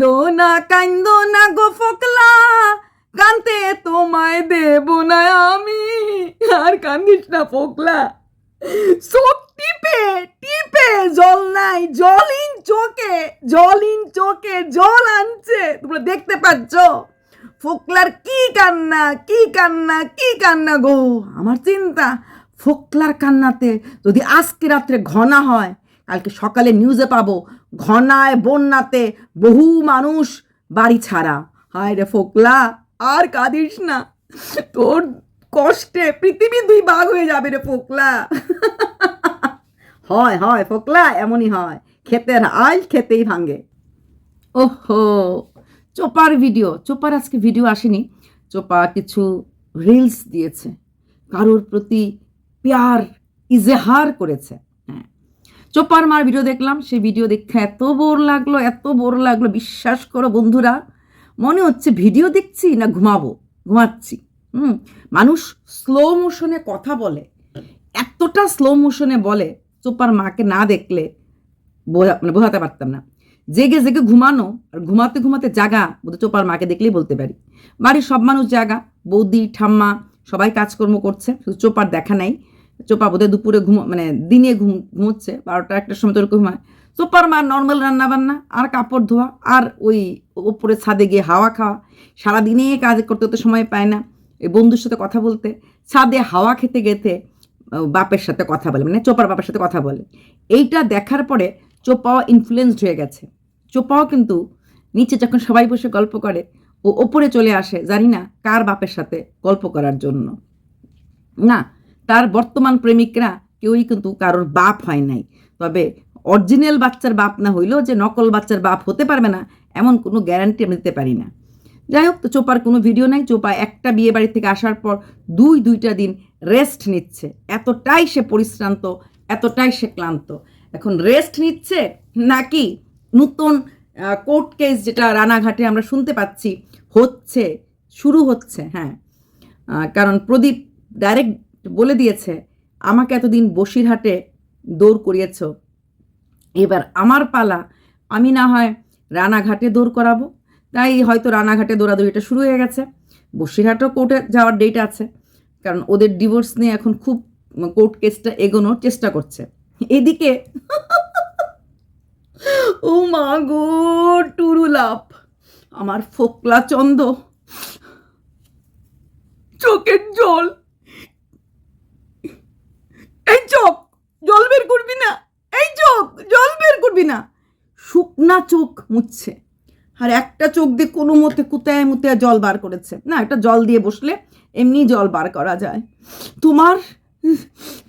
না কান্দ না গো ফকলা। কান্তে তোমায় দেব না আমি। আর কান্দিস না ফকলা। চোখ টিপে টিপে, জল নাই, জল ইন চোখে, জল ইন চোখে জল আনছে। তোমরা দেখতে পাচ্ছ? ফোকলার কি কান্না কি কান্না কি কান্না গো? আমার চিন্তা, ফোকলার কান্নাতে যদি আজকে রাত্রে ঘনা হয়, কালকে সকালে নিউজে পাবো ঘনায় বন্যাতে বহু মানুষ বাড়ি ছাড়া। হায় রে ফোকলা, আর কাঁদিস না। তোর কষ্টে পৃথিবী দুই ভাগ হয়ে যাবে রে ফোকলা। হয় হয় ফোকলা, এমনই হয়। ক্ষেতের আইল খেতেই ভাঙে ওহো, চোপার ভিডিও। চোপার আজকে ভিডিও আসেনি। চোপা কিছু রিলস দিয়েছে। কারোর প্রতি প্যার, ইজেহার করেছে। চোপার মার ভিডিও দেখলাম, সেই ভিডিও দেখে এত বোর লাগল, এত বোর লাগল, বিশ্বাস করো বন্ধুরা। মনে হচ্ছে ভিডিও দেখছি না ঘুমাবো? ঘুমাচ্ছি। হুম, মানুষ স্লো মোশনে কথা বলে। এতটা স্লো মোশনে বলে চোপার মাকে না দেখলে বোঝা মানে বোঝাতে পারতাম না। জেগে জেগে ঘুমানো আর ঘুমাতে ঘুমাতে জাগা বোধহয় চোপার মাকে দেখলেই বলতে পারি। বাড়ির সব মানুষ জাগা, বৌদি, ঠাম্মা সবাই কাজকর্ম করছে, শুধু চোপার দেখা নাই। চোপা বোধহয় দুপুরে ঘুম মানে দিনে ঘুম, ঘুমোচ্ছে, বারোটা একটার সময় তোর ঘুমায় চোপার মা নর্মাল রান্না বান্না আর কাপড় ধোয়া, আর ওই ওপরে ছাদে গিয়ে হাওয়া খাওয়া। সারাদিনে কাজ করতে করতে সময় পায় না। এই বন্ধুর সাথে কথা বলতে, ছাদে হাওয়া খেতে গেতে বাপের সাথে কথা বলে মানে চোপার বাপের সাথে কথা বলে। এইটা দেখার পরে চোপাও ইনফ্লুয়েসড হয়ে গেছে। চোপাও কিন্তু নিচে যখন সবাই বসে গল্প করে, ও ওপরে চলে আসে, জানি না কার বাপের সাথে গল্প করার জন্য। না তার বর্তমান প্রেমিকরা কেউই কিন্তু কারোর বাপ হয় নাই। তবে অরিজিনাল বাচ্চার বাপ না হইলেও যে নকল বাচ্চার বাপ হতে পারবে না, এমন কোনো গ্যারান্টি আমি দিতে পারি না। যাই হোক, তো চোপার কোনো ভিডিও নাই। চোপা একটা বিয়ে বাড়ি থেকে আসার পর দুই, দুইটা দিন রেস্ট নিচ্ছে। এতটাই সে পরিশ্রান্ত, এতটাই সে ক্লান্ত। এখন রেস্ট নিচ্ছে নাকি নতুন কোর্ট কেস যেটা রানাঘাটে আমরা শুনতে পাচ্ছি, হচ্ছে, শুরু হচ্ছে হ্যাঁ। কারণ প্রদীপ ডাইরেক্ট বলে দিয়েছে, আমাকে এতদিন বসিরহাটে দৌড় করিয়েছ। এবার আমার পালা। আমি না হয় রানাঘাটে দৌড় করাবো। তাই হয়তো রানাঘাটে দৌড়াদৌড়িটা শুরু হয়ে গেছে। বসিরহাটও কোর্টে যাওয়ার ডেট আছে। কারণ ওদের ডিভোর্স নিয়ে এখন খুব কোর্ট কেসটা এগোনোর চেষ্টা করছে। এদিকে ও মা গো, টুরুলাপ। আমার ফোকলা চন্দ। চোখের জল। এই চোখ, জল বের করবি না। এই চোখ, জল বের করবি না। শুকনা চোখ মুছছে। আর একটা চোখ দিয়ে কোনো মতে কুতায় মুতায় জল বার করেছে। না, একটা জল দিয়ে বসলে এমনি জল বার করা যায়। তোমার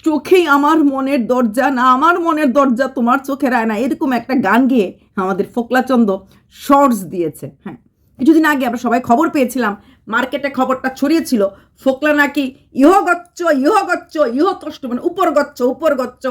চোখেই আমার মনের দরজা না, আমার মনের দরজা তোমার চোখের আয় না। এরকম একটা গান গিয়ে আমাদের ফোকলাচন্দ শর্টস দিয়েছে। হ্যাঁ কিছুদিন আগে আমরা সবাই খবর পেয়েছিলাম মার্কেটে খবরটা ছড়িয়েছিল, ফোকলা নাকি ইহ গচ্ছ ইহ গচ্ছ ইহ মানে উপর গচ্ছ উপর গচ্ছ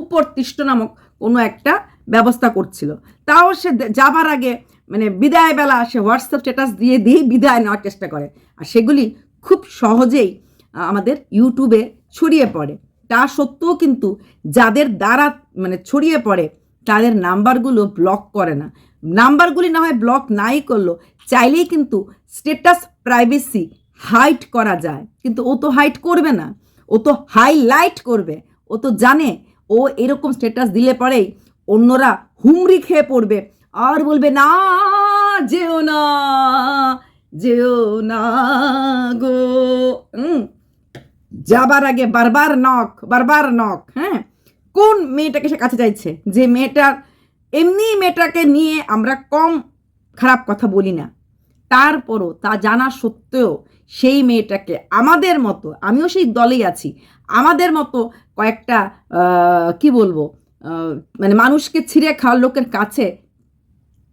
উপর তিষ্ট নামক কোনো একটা ব্যবস্থা করছিল। তাও সে যাবার আগে মানে বিদায় বেলা সে হোয়াটসঅ্যাপ স্ট্যাটাস দিয়ে দিয়েই বিদায় নেওয়ার চেষ্টা করে। আর সেগুলি খুব সহজেই আমাদের ইউটিউবে ছড়িয়ে পড়ে। তা সত্ত্বেও কিন্তু যাদের দ্বারা মানে ছড়িয়ে পড়ে, তাদের নাম্বারগুলো ব্লক করে না। নাম্বারগুলি না হয় ব্লক নাই করল চাইলেই কিন্তু স্টেটাস প্রাইভেসি হাইট করা যায়। কিন্তু ও তো হাইট করবে না। ও তো হাইলাইট করবে। ও তো জানে। ও এরকম স্টেটাস দিলে পরেই অন্যরা হুমড়ি খেয়ে পড়বে। আর বলবে, না, যেও না যেও না গো। যাবার আগে বারবার নখ বারবার নখ হ্যাঁ? কোন মেয়েটাকে সে কাছে চাইছে? যে মেয়েটার, এমনি মেয়েটাকে নিয়ে আমরা কম খারাপ কথা বলি না। তারপরও তা জানা সত্ত্বেও সেই মেয়েটাকে আমাদের মতো, আমিও সেই দলেই আছি, আমাদের মতো কয়েকটা কি বলব মানে মানুষকে ছিঁড়ে খাওয়ার লোকের কাছে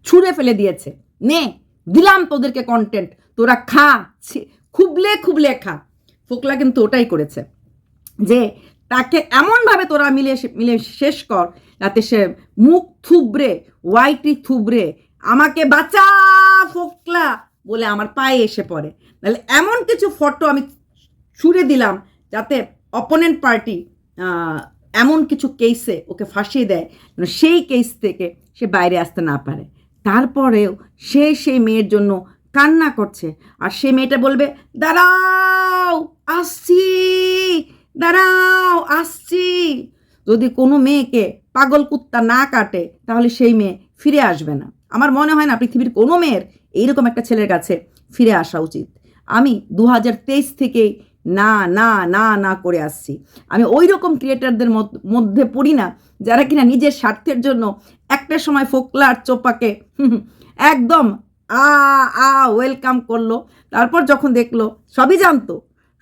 ছুঁড়ে ফেলে দিয়েছে। নে, দিলাম তোদেরকে কন্টেন্ট তোরা খা খুবলে খুবলে খা। ফোকলা কিন্তু ওটাই করেছে যে তাকে এমনভাবে তোরা মিলে মিলে শেষ কর, যাতে সে মুখ থুবড়ে, ওয়াইটি থুবড়ে, আমাকে বাঁচা! ফোকলা বলে আমার পায়ে এসে পড়ে। তাহলে এমন কিছু ফটো আমি ছুড়ে দিলাম যাতে অপোনেন্ট পার্টি এমন কিছু কেসে ওকে ফাঁসিয়ে দেয় সেই কেস থেকে সে বাইরে আসতে না পারে। তারপরেও সে সেই মেয়ের জন্য কান্না করছে আর সে মেয়েটা বলবে, দাঁড়াও, আসছি দাঁড়াও, আসছি। যদি কোনো মেয়েকে পাগল কুত্তা না কাটে তাহলে সেই মেয়ে ফিরে আসবে না। আমার মনে হয় না পৃথিবীর কোনো মেয়ের এইরকম একটা ছেলের কাছে ফিরে আসা উচিত। আমি দু হাজার তেইশ থেকেই না না না না করে আসছি। আমি ওই রকম ক্রিয়েটারদের মধ্যে পড়ি না, যারা কিনা নিজের স্বার্থের জন্য একটা সময় ফোকলার চোপাকে একদম আ আ ওয়েলকাম করল। তারপর যখন দেখল, সবই জানতো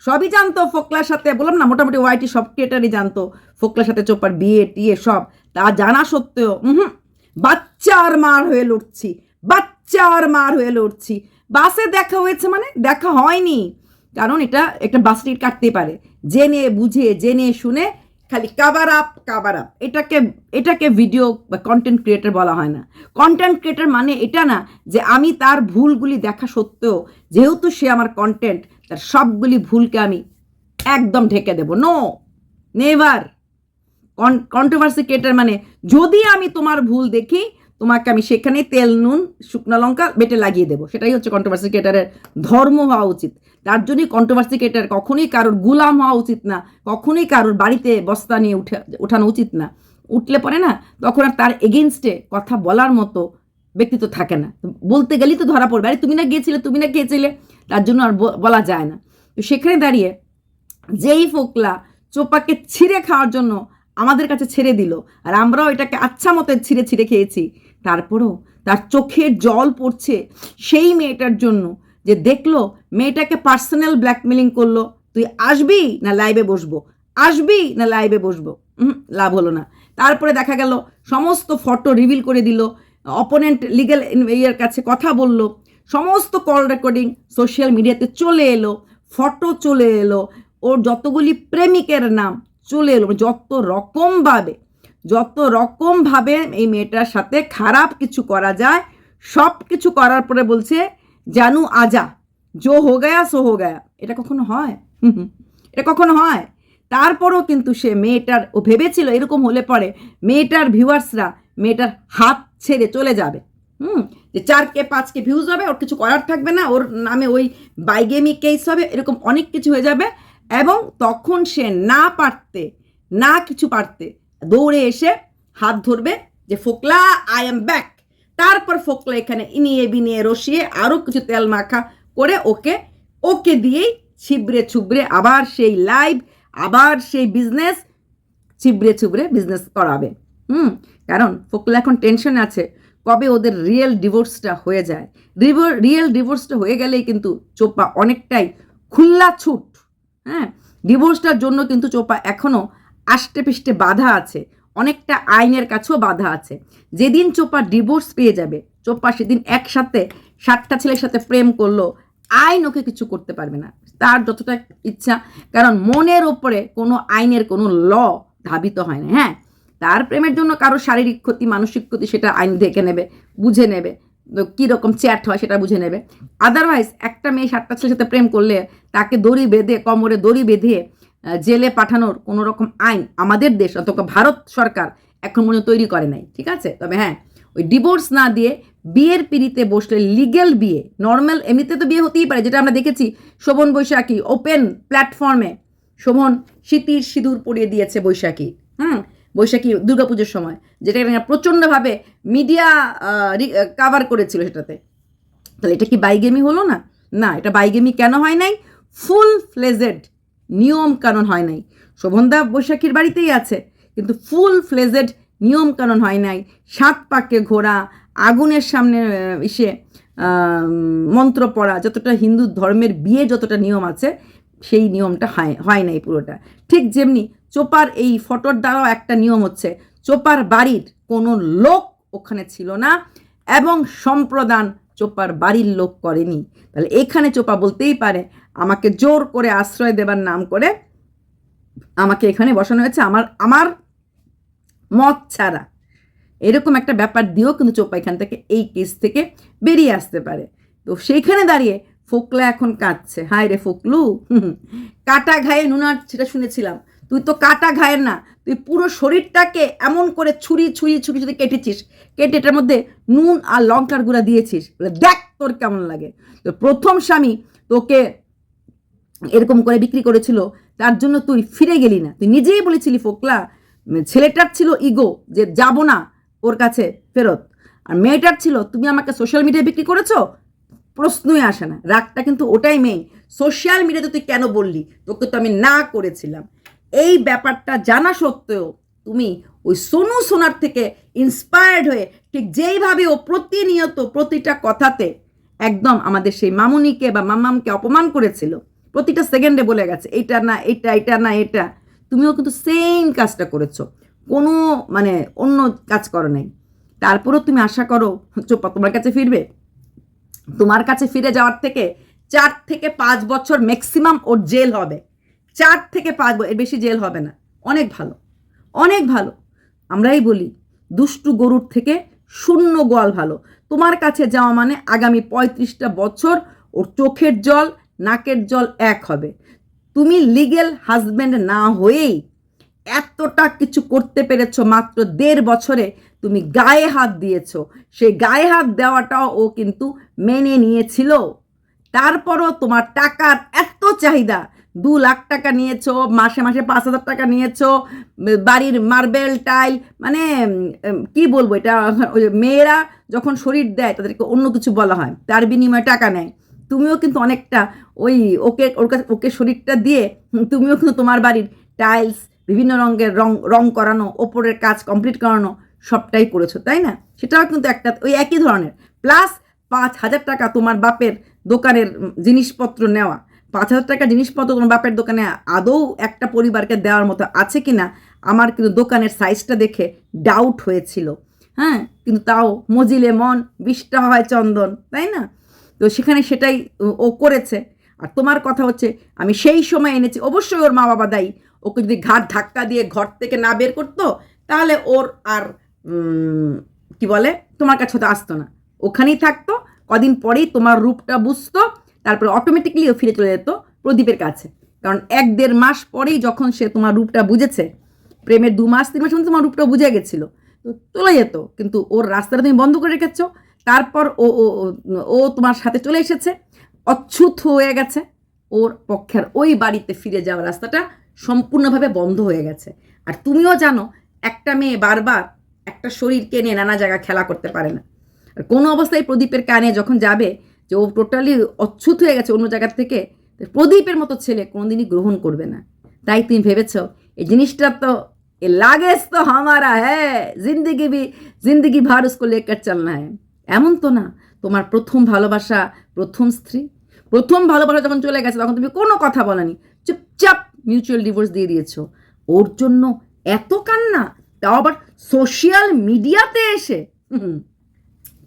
সবই জানতো ফোকলার সাথে। বললাম না, মোটামুটি ওয়াইটি সব ক্রিয়েটারই জানতো, ফোকলার সাথে চোপার বিয়ে, টিয়ে সব। তা জানা সত্ত্বেও হুম বাচ্চার মার হয়ে লড়ছি বাচ্চার মার হয়ে লড়ছি। বাসে দেখা হয়েছে মানে দেখা হয়নি। কারণ এটা একটা বাস টিকিট কাটতে পারে। জেনে, বুঝে, জেনে, শুনে খালি কাভার আপ কাভার আপ এটাকে এটাকে ভিডিও বা কন্টেন্ট ক্রিয়েটার বলা হয় না। কন্টেন্ট ক্রিয়েটার মানে এটা না যে আমি তার ভুলগুলি দেখা সত্ত্বেও যেহেতু সে আমার কন্টেন্ট তার সবগুলি ভুলকে আমি একদম ঢেকে দেব। নো নেভার কন্ট্রোভার্সি ক্রিয়েটার মানে যদি আমি তোমার ভুল দেখি তোমাকে আমি সেখানে তেল, নুন, শুকনো লঙ্কা বেটে লাগিয়ে দেবো। সেটাই হচ্ছে কন্ট্রোভার্সি ক্রিয়েটারের ধর্ম হওয়া উচিত। তার জন্যই কন্ট্রোভার্সি ক্রিয়েটার কখনোই কারোর গুলাম হওয়া উচিত না, কখনোই কারোর বাড়িতে বস্তা নিয়ে উঠে, ওঠানো উচিত না। উঠলে পরে না, তখন আর তার এগেনস্টে কথা বলার মতো ব্যক্তিত্ব থাকে না। বলতে গেলেই তো ধরা পড়বে, আরে তুমি না গিয়েছিলে, তুমি না গিয়েছিলে তার জন্য আর বলা যায় না। তো সেখানে দাঁড়িয়ে যেই ফোকলা চোপাকে ছিঁড়ে খাওয়ার জন্য আমাদের কাছে ছেড়ে দিল, আর আমরাও এটাকে আচ্ছা মতো ছিঁড়ে ছিঁড়ে খেয়েছি তারপরও তার চোখে জল পড়ছে সেই মেয়েটার জন্য যে দেখল মেয়েটাকে পার্সোনাল ব্ল্যাকমেলিং করল, তুই আসবি না লাইভে বসবো? আসবি না লাইভে বসবো? লাভ হলো না। তারপরে দেখা গেল সমস্ত ফটো রিভিল করে দিল অপোনেন্ট লিগ্যাল ইয়ের কাছে কথা বলল, সমস্ত কল রেকর্ডিং সোশ্যাল মিডিয়াতে চলে এলো ফটো চলে এলো, ওর যতগুলি প্রেমিকের নাম চলে এলো যত রকমভাবে যত রকমভাবে এই মেয়েটার সাথে খারাপ কিছু করা যায়, সব কিছু করার পরে বলছে, জানু আজা জো হো গায়া, সো হো গায়া। এটা কখনো হয়। এটা কখনো হয়? তারপরও কিন্তু সে মেয়েটার, ও ভেবেছিল এরকম হলে পরে মেয়েটার ভিউয়ার্সরা মেয়েটার হাত ছেড়ে চলে যাবে। হুম, যে চার কে পাঁচ কে ভিউজ হবে, ওর কিছু করার থাকবে না, ওর নামে ওই বাইগেমি কেস হবে, এরকম অনেক কিছু হয়ে যাবে। এবং তখন সে না পারতে, না কিছু পারতে দৌড়ে এসে হাত ধরবে যে, ফোকলা আই এম ব্যাক তারপর ফোকলা এখানে ইনিয়ে বিনিয়ে রসিয়ে আরও কিছু তেল মাখা করে ওকে ওকে দিয়েই ছিবড়ে ছুবড়ে আবার সেই লাইভ আবার সেই বিজনেস ছিবড়ে ছুবড়ে বিজনেস করাবে। হুম, কারণ ফোকলা এখন টেনশন আছে। কবে ওদের রিয়েল ডিভোর্সটা হয়ে যায়? রিয়েল ডিভোর্সটা হয়ে গেলেই কিন্তু চোপা অনেকটাই খুল্লা ছুট। হ্যাঁ ডিভোর্সটার জন্য কিন্তু চোপা এখনও আষ্টে পিষ্টে বাধা আছে, অনেকটা আইনের কাছেও বাধা আছে। যেদিন চোপা ডিভোর্স পেয়ে যাবে, চোপা সেদিন একসাথে সাতটা ছেলের সাথে প্রেম করল, আইন ওকে কিছু করতে পারবে না। তার যতটা ইচ্ছা, কারণ মনের ওপরে কোনো আইনের কোনো ল ধাবিত হয় না হ্যাঁ? তার প্রেমের জন্য কারও শারীরিক ক্ষতি, মানসিক ক্ষতি সেটা আইন দেখে নেবে, বুঝে নেবে। কীরকম চ্যাট হয় সেটা বুঝে নেবে। আদারওয়াইজ একটা মেয়ে সাতটা ছেলের সাথে প্রেম করলে তাকে দড়ি বেঁধে, কোমরে দড়ি বেঁধে জেলে পাঠানোর কোনো রকম আইন আমাদের দেশ অথবা ভারত সরকার এখন মনে তৈরি করে নাই, ঠিক আছে? তবে হ্যাঁ ওই ডিভোর্স না দিয়ে বিয়ের পিড়িতে বসলে লিগেল বিয়ে নর্মাল এমনিতে তো বিয়ে হতেই পারে, যেটা আমরা দেখেছি শোভন বৈশাখী ওপেন প্ল্যাটফর্মে শোভন শীতির সিঁদুর পরিয়ে দিয়েছে বৈশাখী, হুম? বৈশাখী দুর্গাপুজোর সময়, যেটা প্রচণ্ডভাবে মিডিয়া কাভার করেছিল সেটাতে। তাহলে এটা কি বাইগেমি হলো না? না, এটা বাইগেমি কেন হয় নাই? ফুল ফ্লেজেড নিয়ম কানুন হয় নাই। শোভনদা বৈশাখীর বাড়িতেই আছে, কিন্তু ফুল ফ্লেজেড নিয়ম কানুন হয় নাই। সাত পাকে ঘোরা আগুনের সামনে এসে মন্ত্র পড়া, যতটা হিন্দু ধর্মের বিয়ে যতটা নিয়ম আছে, সেই নিয়মটা হয় হয় নাই পুরোটা। ঠিক যেমনি চোপার এই ফটোর দ্বারাও একটা নিয়ম হচ্ছে, চোপার বাড়ির কোনো লোক ওখানে ছিল না, এবং সম্প্রদান চোপার বাড়ির লোক করেনি। তাহলে এখানে চোপা বলতেই পারে, আমাকে জোর করে আশ্রয় দেবার নাম করে আমাকে এখানে বসানো হয়েছে আমার আমার মত ছাড়া। এরকম একটা ব্যাপার দিয়েও কিন্তু চোপা এখান থেকে এই কেস থেকে বেরিয়ে আসতে পারে। তো সেইখানে দাঁড়িয়ে ফোকলা এখন কাঁদছে। হায় রে ফোকলু কাটা ঘায়ে নুনার, সেটা শুনেছিলাম। তুই তো কাটা ঘায়ের না তুই পুরো শরীরটাকে এমন করে ছুরি ছুরি ছুরি ছুরি কেটেছিস, কেটে এটার মধ্যে নুন আর লঙ্কার গুঁড়া দিয়েছিস দেখ তোর কেমন লাগে। তো প্রথম স্বামী তোকে এরকম করে বিক্রি করেছিল, তার জন্য তুই ফিরে গেলি না। তুই নিজেই বলেছিলি, ফোকলা, ছেলেটার ছিল ইগো যে যাব না ওর কাছে ফেরত। আর মেয়েটার ছিল, তুমি আমাকে সোশ্যাল মিডিয়ায় বিক্রি করেছ? প্রশ্নই আসে না। রাগটা কিন্তু ওটাই মেইন সোশ্যাল মিডিয়াতে তুই কেন বললি? তোকে তো আমি না করেছিলাম। এই ব্যাপারটা জানা সত্ত্বেও তুমি ওই সোনু সোনার থেকে ইন্সপায়ার্ড হয়ে ঠিক যেইভাবে ও প্রতিনিয়ত প্রতিটা কথাতে একদম আমাদের সেই মামুনিকে বা মামামকে অপমান করেছিল, প্রতিটা সেকেন্ডে বলে গেছে, এইটা না এটা এটা না এটা তুমিও কিন্তু সেম কাজটা করেছ, কোনো মানে অন্য কাজ করো নাই। তারপরেও তুমি আশা করো, চোপা, তোমার কাছে ফিরবে? তোমার কাছে ফিরে যাওয়ার থেকে চার থেকে পাঁচ বছর ম্যাক্সিমাম ওর জেল হবে। চার থেকে পাঁচ এর বেশি জেল হবে না। অনেক ভালো। অনেক ভালো। আমরাই বলি, দুষ্টু গরুর থেকে শূন্য গোয়াল ভালো। তোমার কাছে যাওয়া মানে আগামী পঁয়ত্রিশটা বছর ওর চোখের জল, নাকের জল এক হবে। তুমি লিগেল হাজব্যান্ড না হয়েই এতটা কিছু করতে পেরেছ মাত্র দেড় বছরে তুমি গায়ে হাত দিয়েছ। সেই গায়ে হাত দেওয়াটাও ও কিন্তু মেনে নিয়েছিল। তারপরও তোমার টাকার এত চাহিদা দু লাখ টাকা নিয়েছো, মাসে মাসে পাঁচ হাজার টাকা নিয়েছো, বাড়ির মার্বেল, টাইল মানে কি বলব এটা? মেয়েরা যখন শরীর দেয় তাদেরকে অন্য কিছু বলা হয়, তার বিনিময়ে টাকা নেয়। তুমিও কিন্তু অনেকটা ওই ওকে, ওর কাছে, ওকে শরীরটা দিয়ে তুমিও কিন্তু তোমার বাড়ির টাইলস, বিভিন্ন রঙের রং রং করানো, ওপরের কাজ কমপ্লিট করানো সবটাই করেছ, তাই না? সেটাও কিন্তু একটা, ওই একই ধরনের। প্লাস পাঁচ হাজার টাকা তোমার বাপের দোকানের জিনিসপত্র নেওয়া পাঁচ হাজার টাকা জিনিসপত্র তোমার বাপের দোকানে আদৌ একটা পরিবারকে দেওয়ার মতো আছে কি না আমার কিন্তু দোকানের সাইজটা দেখে ডাউট হয়েছিল। হ্যাঁ কিন্তু তাও মজিলে মন বিষ্টা হয় চন্দন, তাই না? তো সেখানে সেটাই ও- করেছে। আর তোমার কথা হচ্ছে, আমি সেই সময় এনেছি, অবশ্যই ওর মা বাবা দায়ী। ওকে যদি ঘাট ধাক্কা দিয়ে ঘর থেকে না বের করতো, তাহলে ওর আর কি বলে, তোমার কাছে হয়তো আসতো না। ওখানেই থাকতো, কদিন পরেই তোমার রূপটা বুঝতো তারপরে অটোমেটিকলি ফিরে চলে যেত প্রদীপের কাছে। কারণ এক দেড় মাস পরেই যখন সে তোমার রূপটা বুঝেছে, প্রেমের দু মাস, তিন মাস মধ্যে তোমার রূপটা বুঝে গেছিল, তো চলে যেত। কিন্তু ওর রাস্তাটা তুমি বন্ধ করে রেখেছো, তারপর ও ও তোমার সাথে চলে এসেছে অচ্ছুত হয়ে গেছে, ওর পক্ষের ওই বাড়িতে ফিরে যাওয়ার রাস্তাটা সম্পূর্ণভাবে বন্ধ হয়ে গেছে। আর তুমিও জানো, একটা মেয়ে বারবার একটা শরীরকে নিয়ে নানা জায়গায় খেলা করতে পারে না। আর কোনো অবস্থায় প্রদীপের কানে যখন যাবে যে ও টোটালি অচ্ছুত হয়ে গেছে অন্য জায়গার থেকে প্রদীপের মতো ছেলে কোনোদিনই গ্রহণ করবে না। তাই তুমি ভেবেছ, এই জিনিসটা তো, এ লাগেজ তো হামারা হ্যাঁ জিন্দগি ভি, জিন্দগি ভার উসকো লেকার চলনা হ্যাঁ এমন তো না, তোমার প্রথম ভালোবাসা প্রথম স্ত্রী। প্রথম ভালোবাসা যখন চলে গেছে, তখন তুমি কোনো কথা বলনি, চুপচাপ মিউচুয়াল ডিভোর্স দিয়ে দিয়েছ। ওর জন্য এত কান্না, তাও আবার সোশ্যাল মিডিয়াতে এসে।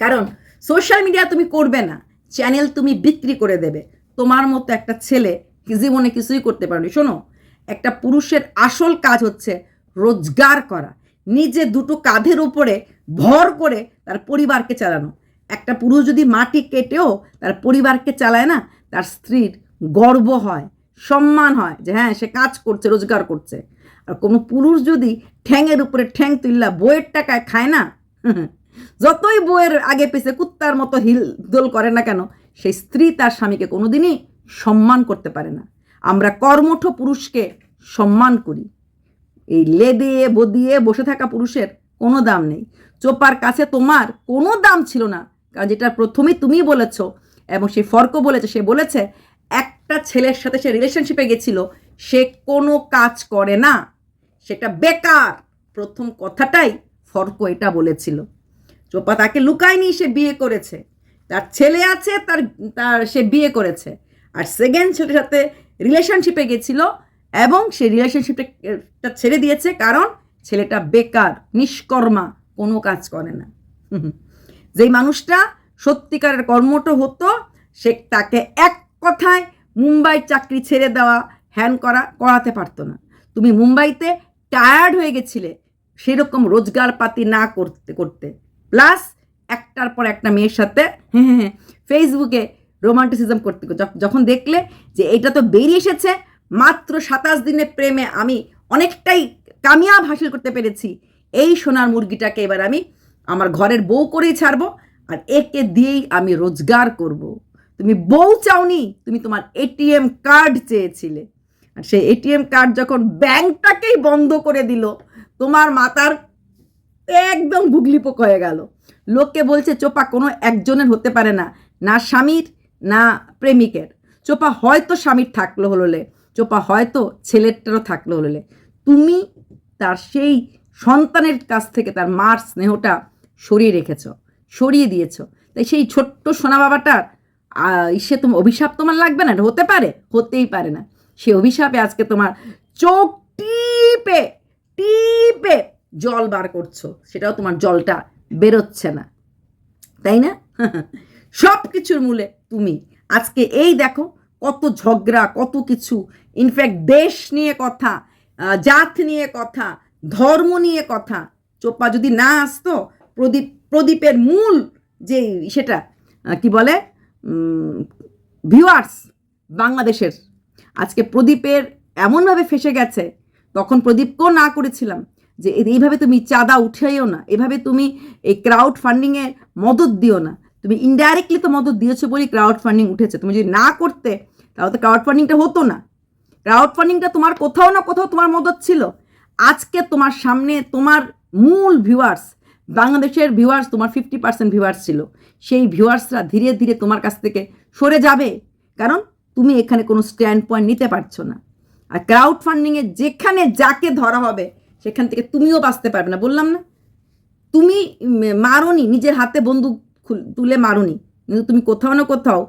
কারণ সোশ্যাল মিডিয়া তুমি করবে না। চ্যানেল তুমি বিক্রি করে দেবে। তোমার মতো একটা ছেলে জীবনে কিছুই করতে পারবে শোনো, একটা পুরুষের আসল কাজ হচ্ছে রোজগার করা। নিজে দুটো কাঁধের উপরে ভর করে তার পরিবারকে চালানো। একটা পুরুষ যদি মাটি কেটেও তার পরিবারকে চালায় না, তার স্ত্রীর গর্ব হয়, সম্মান হয় যে হ্যাঁ সে কাজ করছে, রোজগার করছে। আর কোনো পুরুষ যদি ঠ্যাংয়ের উপরে ঠ্যাং তুললা বইয়ের টাকায় খায় না যতই বইয়ের আগে পিছে কুত্তার মতো হিল দোল করে না কেন, সেই স্ত্রী তার স্বামীকে কোনোদিনই সম্মান করতে পারে না। আমরা কর্মঠ পুরুষকে সম্মান করি। এই লেদিয়ে বদিয়ে বসে থাকা পুরুষের কোনো দাম নেই। চোপার কাছে তোমার কোনো দাম ছিল না, কারণ যেটা প্রথমেই তুমি বলেছ এবং সে ফর্ক বলেছে, সে বলেছে, একটা ছেলের সাথে সে রিলেশনশিপে গেছিল, সে কোনো কাজ করে না। সেটা বেকার। প্রথম কথাটাই ফর্ক এটা বলেছিল। চোপা তাকে লুকায়নি, সে বিয়ে করেছে। তার ছেলে আছে, তার তার, সে বিয়ে করেছে। আর সেকেন্ড ছেলের সাথে রিলেশনশিপে গেছিল এবং সে রিলেশনশিপটা ছেড়ে দিয়েছে কারণ ছেলেটা বেকার, নিষ্কর্মা, কোনো কাজ করে না। যেই মানুষটা সত্যিকারের কর্মঠ হতো, সে তাকে এক কথায় মুম্বাই চাকরি ছেড়ে দেওয়া, হ্যান করা, করাতে পারতো না। তুমি মুম্বাইতে টায়ার্ড হয়ে গেছিলে, সেরকম রোজগার পাতি না করতে করতে। প্লাস একটার পর একটা মেয়ের সাথে হ্যাঁ ফেসবুকে রোমান্টিসিজম করতে যখন দেখলে যে এটা তো বেরিয়ে এসেছে, মাত্র সাতাশ দিনের প্রেমে আমি অনেকটাই কামিয়াব হাসিল করতে পেরেছি। এই সোনার মুরগিটাকে এবার আমি আমার ঘরের বউ করেই ছাড়বো আর একে দিয়েই আমি রোজগার করব। তুমি বউ চাওনি, তুমি তোমার এটিএম কার্ড চেয়েছিলে। আর সেই এটিএম কার্ড যখন ব্যাংকটাকেই বন্ধ করে দিল, তোমার মাথার একদম গুগলি পোক হয়ে গেল। লোককে বলছে, চোপা, কোনো একজনের হতে পারে না। না স্বামীর, না প্রেমিকের। চোপা, হয়তো স্বামীর থাকল হলোলে। চোপা, হয়তো ছেলেটারও থাকল হলোলে। তুমি তার সেই সন্তানের কাছ থেকে তার মার স্নেহটা সরিয়ে রেখেছ, সরিয়ে দিয়েছ। তাই সেই ছোট্ট সোনা বাবাটার সে তোমার অভিশাপ তোমার লাগবে না? হতে পারে? হতেই পারে না। সে অভিশাপে আজকে তোমার চোখ টিপে টিপে জল বার করছ, সেটাও তোমার জলটা বেরোচ্ছে না। তাই না? সব কিছুর মূলে তুমি। আজকে এই দেখো, কত ঝগড়া, কত কিছু। ইনফ্যাক্ট দেশ নিয়ে কথা জাত নিয়ে কথা, ধর্ম নিয়ে কথা। চোপা যদি না আসতো, প্রদীপ, প্রদীপের মূল যে সেটা কি বলে? ভিউয়ার্স বাংলাদেশের। আজকে প্রদীপের এমনভাবে ফেসে গেছে, তখন প্রদীপকেও না করেছিলাম। যে এইভাবে তুমি চাঁদা উঠাইও না, এভাবে তুমি এই ক্রাউড ফান্ডিংয়ে মদত দিও না। তুমি ইনডাইরেক্টলি তো মদত দিয়েছ বলেই ক্রাউড ফান্ডিং উঠেছে। তুমি যদি না করতে, তাহলে তো ক্রাউড ফান্ডিংটা হতো না। ক্রাউড ফান্ডিংটা তোমার কোথাও না কোথাও তোমার মদত ছিল। আজকে তোমার সামনে তোমার মূল ভিউয়ার্স বাংলাদেশের ভিউয়ার্স তোমার ফিফটি পার্সেন্ট ভিউয়ার্স ছিল। সেই ভিউয়ার্সরা ধীরে ধীরে তোমার কাছ থেকে সরে যাবে। কারণ তুমি এখানে কোনো স্ট্যান্ড পয়েন্ট নিতে পারছ না। আর ক্রাউড ফান্ডিংয়ে যেখানে যাকে ধরা হবে সেখান থেকে তুমিও বাঁচতে পারবে না, বললাম না। তুমি মারোনি, নিজের হাতে বন্দুক তুলে মারোনি। কিন্তু তুমি কোথাও না কোথাও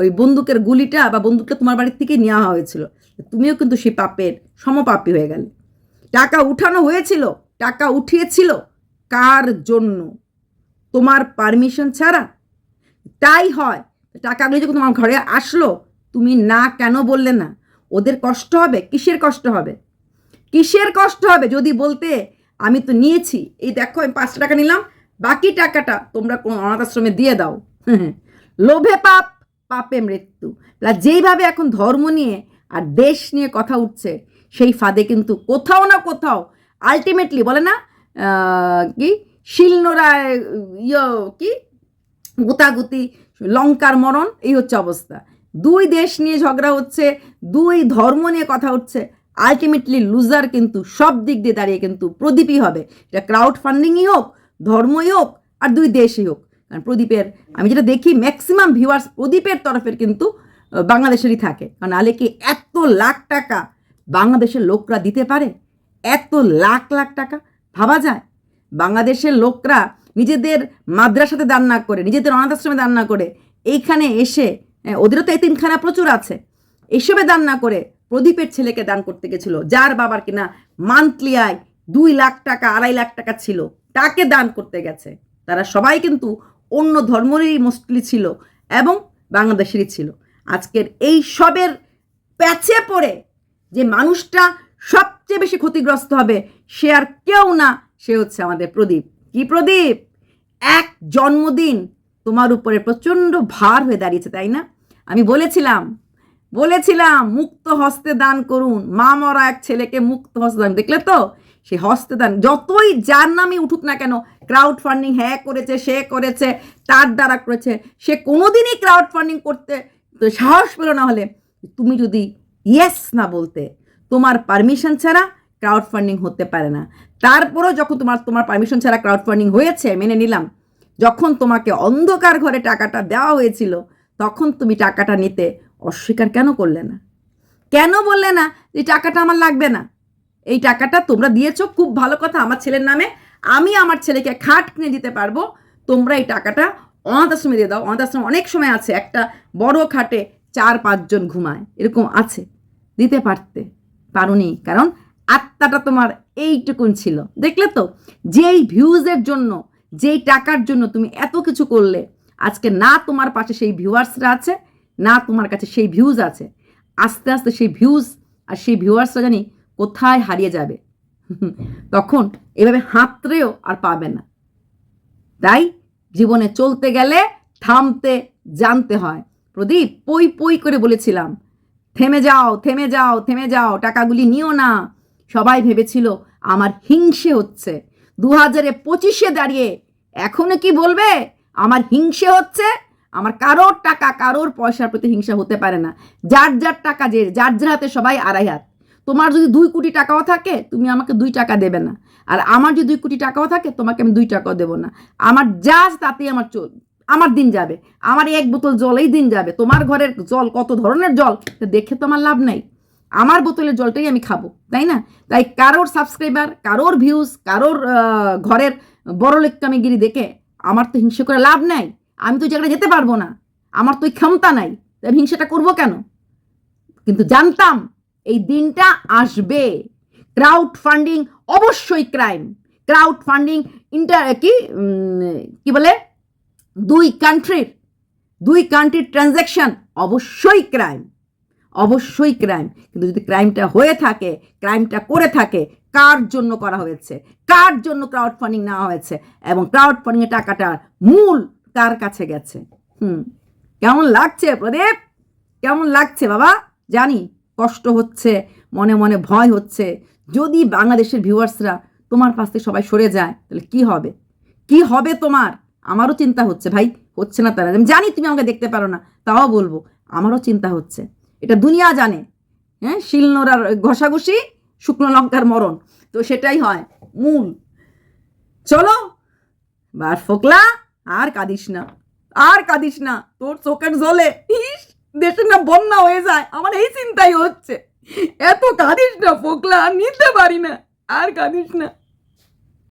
ওই বন্দুকের গুলিটা বা বন্দুকটা তোমার বাড়ির থেকে নেওয়া হয়েছিল। তুমিও কিন্তু সেই পাপের সমপাপী হয়ে গেলে। টাকা উঠানো হয়েছিল, টাকা উঠিয়েছিল কার জন্য? তোমার পারমিশন ছাড়া? তাই হয়, টাকাগুলো যখন তোমার ঘরে আসলো, তুমি না কেন বললে না? ওদের কষ্ট হবে? কিসের কষ্ট হবে? কিসের কষ্ট হবে? যদি বলতে আমি তো নিয়েছি। এই দেখো, আমি পাঁচশো টাকা নিলাম। বাকি টাকাটা তোমরা কোনো অনাথ আশ্রমে দিয়ে দাও। লোভে পাপ, পাপে মৃত্যু। যেইভাবে এখন ধর্ম নিয়ে আর দেশ নিয়ে কথা উঠছে, সেই ফাঁদে কিন্তু কোথাও না কোথাও আলটিমেটলি বলে না কি? শিলনোড়ায় ইয়ে কি? গুতাগুতি, লঙ্কার মরণ, এই হচ্ছে অবস্থা। দুই দেশ নিয়ে ঝগড়া হচ্ছে, দুই ধর্ম নিয়ে কথা হচ্ছে আলটিমেটলি লুজার কিন্তু সব দিক দিয়ে দাঁড়িয়ে কিন্তু প্রদীপই হবে। এটা ক্রাউড ফান্ডিংই হোক ধর্মই হোক আর দুই দেশই হোক। কারণ প্রদীপের আমি যেটা দেখি ম্যাক্সিমাম ভিউয়ার্স প্রদীপের তরফের কিন্তু বাংলাদেশেরই থাকে। কারণ নাহলে কি এত লাখ টাকা বাংলাদেশের লোকরা দিতে পারে? এত লাখ লাখ টাকা? ভাবা যায়? বাংলাদেশের লোকরা নিজেদের মাদ্রাসাতে দান না করে নিজেদের অনাথ আশ্রমে দান না করে এইখানে এসে হ্যাঁ, ওদেরও তো এতিমখানা প্রচুর আছে এসবে দান না করে প্রদীপের ছেলেকে দান করতে গেছিল, যার বাবার কিনা মান্থলি আয় দুই লাখ টাকা, আড়াই লাখ টাকা ছিল, তাকে দান করতে গেছে। তারা সবাই কিন্তু অন্য ধর্মেরই মোস্টলি ছিল এবং বাংলাদেশেরই ছিল। আজকের এই সবের প্যাচে পড়ে যে মানুষটা সবচেয়ে বেশি ক্ষতিগ্রস্ত হবে, সে আর কেউ না, সে হচ্ছে আমাদের প্রদীপ। কি প্রদীপ? এক জন্মদিন তোমার উপরে প্রচণ্ড ভার হয়ে দাঁড়িয়েছে, তাই না? আমি বলেছিলাম বলেছিলাম, মুক্ত হস্তে দান করুন। মা মরা এক ছেলেকে মুক্ত হস্তে দান, দেখলে তো? সে হস্তে দান, যতই যার নামই উঠুক না কেন ক্রাউড ফান্ডিং হ্যাঁ করেছে, সে করেছে, তার দ্বারা করেছে, সে কোনোদিনই ক্রাউড ফান্ডিং করতে সাহস পেল না হলে। তুমি যদি ইয়েস না বলতে, তোমার পারমিশন ছাড়া ক্রাউড ফান্ডিং হতে পারে না। তারপরেও যখন তোমার তোমার পারমিশন ছাড়া ক্রাউড ফান্ডিং হয়েছে, মেনে নিলাম, যখন তোমাকে অন্ধকার ঘরে টাকাটা দেওয়া হয়েছিল, তখন তুমি টাকাটা নিতে অস্বীকার কেন করলে না? কেন বললে না যে টাকাটা আমার লাগবে না? এই টাকাটা তোমরা দিয়েছ, খুব ভালো কথা। আমার ছেলের নামে আমি আমার ছেলেকে খাট কিনে দিতে পারব। তোমরা এই টাকাটা অনাথ আশ্রমে দিয়ে দাও। অনাথ অনেক সময় আছে, একটা বড় খাটে চার, পাঁচজন ঘুমায়। এরকম আছে। দিতে পারতে পারোনি, কারণ আত্মাটা তোমার এইটুকুন ছিল। দেখলে তো, যেই ভিউজের জন্য, যেই টাকার জন্য তুমি এত কিছু করলে, আজকে না তোমার পাশে সেই ভিউয়ার্সরা আছে না তোমার কাছে সেই ভিউজ আছে। আস্তে আস্তে সেই ভিউজ আর সেই ভিউয়ার্সরা জানি কোথায় হারিয়ে যাবে। তখন এভাবে হাতড়েও আর পাবে না। তাই জীবনে চলতে গেলে থামতে, জানতে হয়। প্রদীপ, পই পই করে বলেছিলাম, থেমে যাও থেমে যাও থেমে যাও, টাকাগুলি নিও না। সবাই ভেবেছিল, আমার হিংসে হচ্ছে। দু হাজারে পঁচিশে দাঁড়িয়ে এখনও কি বলবে? আমার হিংসে হচ্ছে? আমার কারোর টাকা, কারোর পয়সার প্রতি হিংসা হতে পারে না। যার যার টাকা যে, যার যার হাতে সবাই আড়াই হাত। তোমার যদি দুই কোটি টাকাও থাকে, তুমি আমাকে দুই টাকা দেবে না। আর আমার যদি দুই কোটি টাকাও থাকে, তোমাকে আমি দুই টাকাও দেবো না। আমার যা তাতেই আমার চল, আমার দিন যাবে। আমার এক বোতল জলেই দিন যাবে। তোমার ঘরের জল, কত ধরনের জল দেখে তো আমার লাভ নাই। আমার বোতলের জলটাই আমি খাব, তাই না? তাই কারোর সাবস্ক্রাইবার কারোর ভিউজ কারোর ঘরের বড় লেক্কামিগিরি দেখে আমার তো হিংসে করে লাভ নাই। আমি তো ওই জায়গায় যেতে পারব না। আমার তো ওই ক্ষমতা নাই। আমি হিংসাটা করব কেন? কিন্তু জানতাম এই দিনটা আসবে। ক্রাউড ফান্ডিং অবশ্যই ক্রাইম ক্রাউড ফান্ডিং ইন্টার কি? কি বলে? দুই কান্ট্রির দুই কান্ট্রির ট্রানজ্যাকশন অবশ্যই ক্রাইম অবশ্যই ক্রাইম কিন্তু যদি ক্রাইমটা হয়ে থাকে ক্রাইমটা করে থাকে, কার জন্য করা হয়েছে? কার জন্য ক্রাউড ফান্ডিং নেওয়া হয়েছে? এবং ক্রাউড ফান্ডিংয়ের টাকাটার মূল কার কাছে গেছে? হুম। কেমন লাগছে প্রদীপ? কেমন লাগছে বাবা? জানি, কষ্ট হচ্ছে, মনে মনে ভয় হচ্ছে। যদি বাংলাদেশের ভিউয়ার্সরা তোমার পাশ থেকে সবাই সরে যায়, তাহলে কি হবে? কি হবে তোমার? আমারও চিন্তা হচ্ছে ভাই, হচ্ছে না তারা আমি জানি তুমি আমাকে দেখতে পারো না, তাও বলব, আমারও চিন্তা হচ্ছে। এটা দুনিয়া জানে হ্যাঁ? শিলনোড়ার ঘষাঘষি, শুকনো লঙ্কার মরণ। তো সেটাই হয়, মূল। চলো, বার ফোকলা। আর কাঁদিস না, আর কাঁদিস না, তোর চোখের জলে ইস, দেশের না বন্যা হয়ে যায়, আমার এই চিন্তাই হচ্ছে। এত কাঁদিস না, ফোকলা নিতে পারি না, আর কাঁদিস না।